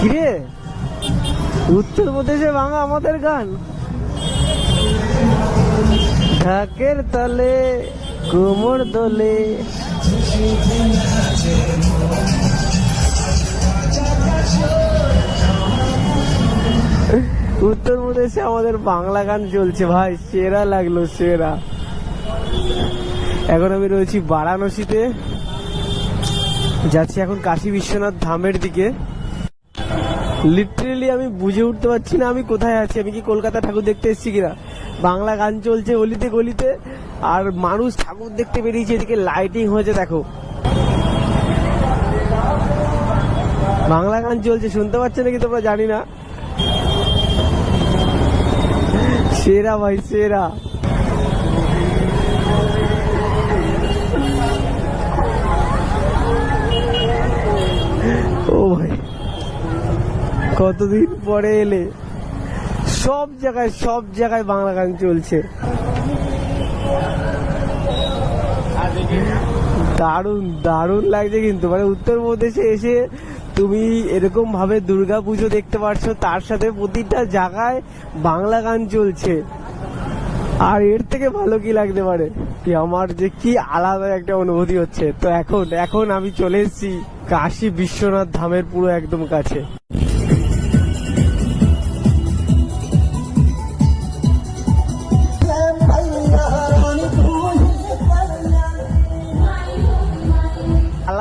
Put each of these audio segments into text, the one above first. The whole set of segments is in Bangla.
কিরে উত্তরপ্রদেশে ভাঙা আমাদের গান। ঢাকের তলে, কোমর দোলে। উত্তরপ্রদেশে আমাদের বাংলা গান চলছে ভাই, সেরা লাগল, সেরা। এখন আমি রয়েছি বারাণসীতে। যাচ্ছি এখন কাশী বিশ্বনাথ ধামের দিকে। লিটারেলি আমি বুঝে উঠতে পারছি না আমি কোথায় আছি, আমি কি কলকাতা ঠাকুর দেখতে এসেছি কিনা। বাংলা গান চলছে অলিতে গলিতে, আর মানুষ ঠাকুর দেখতে বেরিয়েছে, এদিকে লাইটিং হয়েছে, দেখো। বাংলা গান চলছে, শুনতে পাচ্ছে নাকি তোমরা? জানি না। সেরা ভাই, সেরা ও ভাই কতদিন পরে এলে? সব জায়গায় সব জায়গায় বাংলা গান চলছে। দারুণ দারুণ লাগছে কিন্তু। মানে উত্তরপ্রদেশে এসে তুমি এরকম ভাবে দুর্গা পুজো দেখতে পারছ, তার সাথে প্রতিটা জায়গায় বাংলা গান চলছে। আর এর থেকে ভালো কি লাগতে পারে? কি আমার যে কি আলাদা একটা অনুভূতি হচ্ছে। তো এখন এখন আমি চলে এসেছি কাশী বিশ্বনাথ ধামের পুরো একদম কাছে।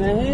नहीं